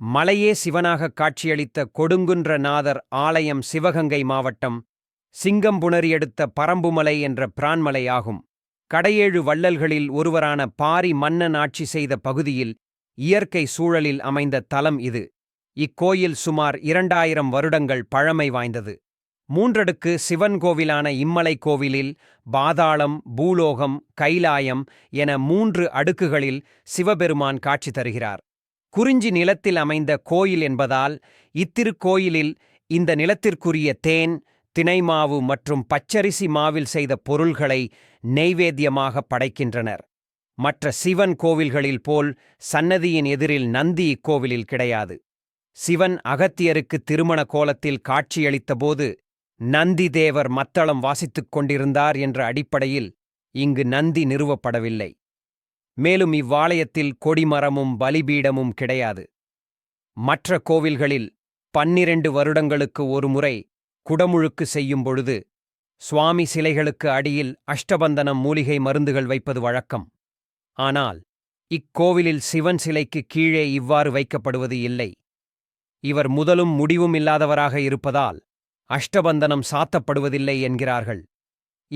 மலையே சிவனாகக் காட்சியளித்த கொடுங்குன்றநாதர் ஆலயம் சிவகங்கை மாவட்டம் சிங்கம்புணரி அடுத்த பரம்புமலை என்ற பிரான்மலை ஆகும் கடையேழு வள்ளல்களில் ஒருவரான பாரி மன்னன் ஆட்சி செய்த பகுதியில் இயற்கை சூழலில் அமைந்த தலம் இது. இக்கோயில் சுமார் இரண்டாயிரம் வருடங்கள் பழமை வாய்ந்தது. மூன்றடுக்கு சிவன் கோவிலான இம்மலை கோவிலில் பாதாளம் பூலோகம் கைலாயம் என மூன்று அடுக்குகளில் சிவபெருமான் காட்சி தருகிறார். குறிஞ்சி நிலத்தில் அமைந்த கோயில் என்பதால் இத்திருக்கோயிலில் இந்த நிலத்திற்குரிய தேன் திணைமாவு மற்றும் பச்சரிசி மாவில் செய்த பொருள்களை நெய்வேத்தியமாக படைக்கின்றனர். மற்ற சிவன் கோவில்களில் போல் சன்னதியின் எதிரில் நந்தி இக்கோவிலில் கிடையாது. சிவன் அகத்தியருக்கு திருமண கோலத்தில் காட்சியளித்தபோது நந்தி தேவர் மத்தளம் வாசித்துக் கொண்டிருந்தார் என்ற அடிப்படையில் இங்கு நந்தி நிறுவப்படவில்லை. மேலும் இவ்வாலயத்தில் கொடிமரமும் பலிபீடமும் கிடையாது. மற்ற கோவில்களில் பன்னிரண்டு வருடங்களுக்கு ஒருமுறை குடமுழுக்கு செய்யும் பொழுது சுவாமி சிலைகளுக்கு அடியில் அஷ்டபந்தனம் மூலிகை மருந்துகள் வைப்பது வழக்கம். ஆனால் இக்கோவிலில் சிவன் சிலைக்கு கீழே இவ்வாறு வைக்கப்படுவது இல்லை. இவர் முதலும் முடிவும் இல்லாதவராக இருப்பதால் அஷ்டபந்தனம் சாத்தப்படுவதில்லை என்கிறார்கள்.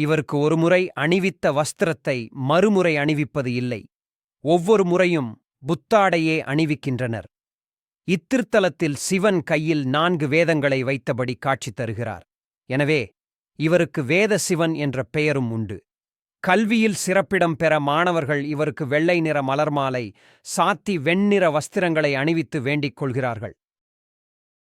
இவருக்கு ஒருமுறை அணிவித்த வஸ்திரத்தை மறுமுறை அணிவிப்பது இல்லை. ஒவ்வொரு முறையும் புத்தாடையே அணிவிக்கின்றனர். இத்திருத்தலத்தில் சிவன் கையில் நான்கு வேதங்களை வைத்தபடி காட்சி தருகிறார். எனவே இவருக்கு வேத சிவன் என்ற பெயரும் உண்டு. கல்வியில் சிறப்பிடம் பெற மாணவர்கள் இவருக்கு வெள்ளை நிற மலர்மாலை சாத்தி வெண்ணிற வஸ்திரங்களை அணிவித்து வேண்டிக் கொள்கிறார்கள்.